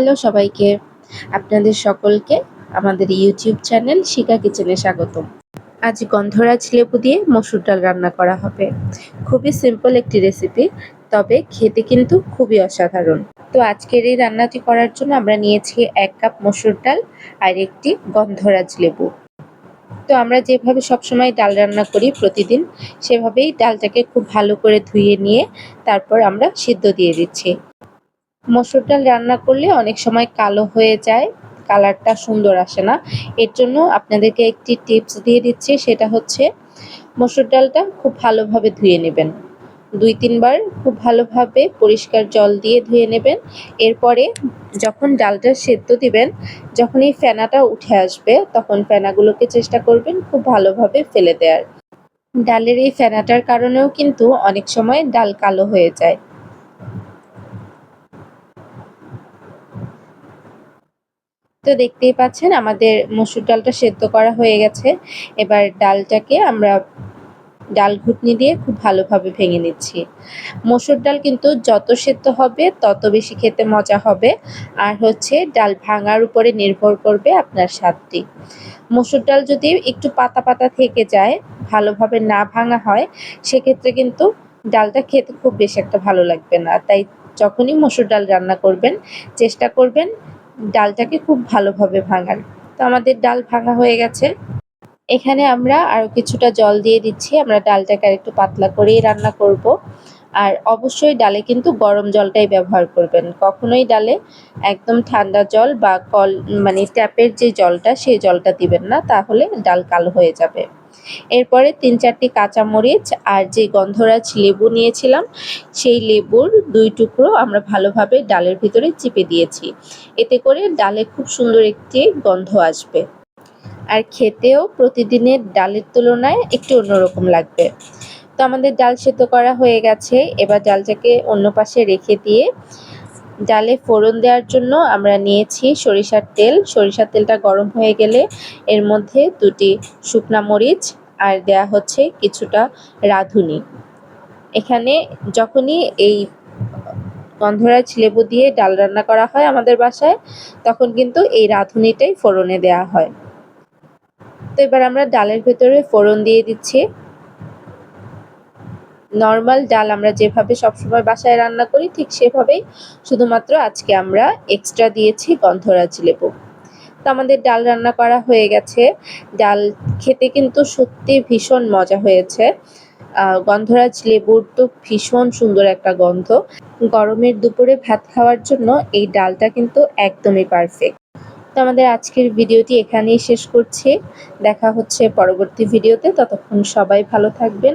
Hello সবাইকে। আপনাদের সকলকে আমাদের ইউটিউব চ্যানেল শিকা কিচেনে স্বাগতম। আজ গন্ধরাজ লেবু দিয়ে মসুর ডাল রান্না করা হবে। খুবই সিম্পল একটি রেসিপি তবে খেতে কিন্তু খুবই অসাধারণ। তো আজকের এই রান্নাটি করার জন্য আমরা নিয়েছি এক কাপ মসুর ডাল আর একটি গন্ধরাজ লেবু তো আমরা যেভাবে সবসময় ডাল রান্না করি প্রতিদিন, সেভাবেই ডালটাকে খুব ভালো করে ধুয়ে নিয়ে তারপর আমরা সিদ্ধ দিয়ে দিচ্ছি। মসুর ডাল রান্না করলে অনেক সময় কালো হয়ে যায়, কালারটা সুন্দর আসে না। এর জন্য আপনাদেরকে একটি টিপস দিয়ে দিচ্ছি, সেটা হচ্ছে মসুর ডালটা খুব ভালোভাবে ধুয়ে নেবেন। দুই তিনবার খুব ভালোভাবে পরিষ্কার জল দিয়ে ধুয়ে নেবেন। এরপরে যখন ডালটা সেদ্ধ দিবেন, যখন এই ফেনাটা উঠে আসবে, তখন ফেনাগুলোকে চেষ্টা করবেন খুব ভালোভাবে ফেলে দেওয়ার ডালের এই ফেনাটার কারণেও কিন্তু অনেক সময় ডাল কালো হয়ে যায়। তো দেখতেই পাচ্ছেন, আমাদের মসুর ডালটা সেদ্ধ করা হয়ে গেছে। এবার ডালটাকে আমরা ডাল ঘুটনি দিয়ে খুব ভালোভাবে ভেঙে নিচ্ছি। মসুর ডাল কিন্তু যত সেদ্ধ হবে, তত বেশি খেতে মজা হবে। আর হচ্ছে ডাল ভাঙার উপরে নির্ভর করবে আপনার স্বাদটি। মসুর ডাল যদি একটু পাতা পাতা থেকে যায়, ভালোভাবে না ভাঙা হয়, সেক্ষেত্রে কিন্তু ডালটা খেতে খুব বেশি একটা ভালো লাগবে না। তাই যখনই মসুর ডাল রান্না করবেন, চেষ্টা করবেন ডালটাকে খুব ভালোভাবে ভাঙান। তো আমাদের ডাল ভাঙা হয়ে গেছে। এখানে আমরা আরও কিছুটা জল দিয়ে দিচ্ছি। আমরা ডালটাকে আর একটু পাতলা করেই রান্না করব। আর অবশ্যই ডালে কিন্তু গরম জলটাই ব্যবহার করবেন। কখনোই ডালে একদম ঠান্ডা জল বা কল মানে ট্যাপের যে জলটা, সেই জলটা দিবেন না। তাহলে ডাল কালো হয়ে যাবে। এরপরে তিন চারটি কাঁচামরিচ আর যে গন্ধরাজ লেবু নিয়েছিলাম, সেই লেবুর দুই টুকরো আমরা ভালোভাবে ডালের ভিতরে চিপে দিয়েছি। এতে করে ডালে খুব সুন্দর একটি গন্ধ আসবে। আর খেতেও প্রতিদিনের ডালের তুলনায় একটু অন্যরকম লাগবে। তো আমাদের ডাল সেদ্ধ করা হয়ে গেছে। এবার ডালটাকে অন্য পাশে রেখে দিয়ে ডালে ফোড়ন দেওয়ার জন্য আমরা নিয়েছি সরিষার তেল। সরিষার তেলটা গরম হয়ে গেলে এর মধ্যে দুটি শুকনা মরিচ আর দেয়া হচ্ছে কিছুটা রাঁধুনি। এখানে যখনই এই গন্ধরাজ লেবু দিয়ে ডাল রান্না করা হয় আমাদের বাসায়, তখন কিন্তু এই রাঁধুনিটাই ফোড়নে দেয়া হয়। তো এবার আমরা ডালের ভেতরে ফোড়ন দিয়ে দিচ্ছি। নর্মাল ডাল আমরা যেভাবে সবসময় বাসায় রান্না করি, ঠিক সেভাবেই শুধুমাত্র আজকে আমরা এক্সট্রা দিয়েছি গন্ধরাজ লেবু। তো আমাদের ডাল রান্না করা হয়ে গেছে। ডাল খেতে কিন্তু সত্যি ভীষণ মজা হয়েছে। গন্ধরাজ লেবুর তো ভীষণ সুন্দর একটা গন্ধ। গরমের দুপুরে ভাত খাওয়ার জন্য এই ডালটা কিন্তু একদমই পারফেক্ট তো আমাদের আজকের ভিডিওটি এখানেই শেষ করছি। দেখা হচ্ছে পরবর্তী ভিডিওতে। ততক্ষণ সবাই ভালো থাকবেন।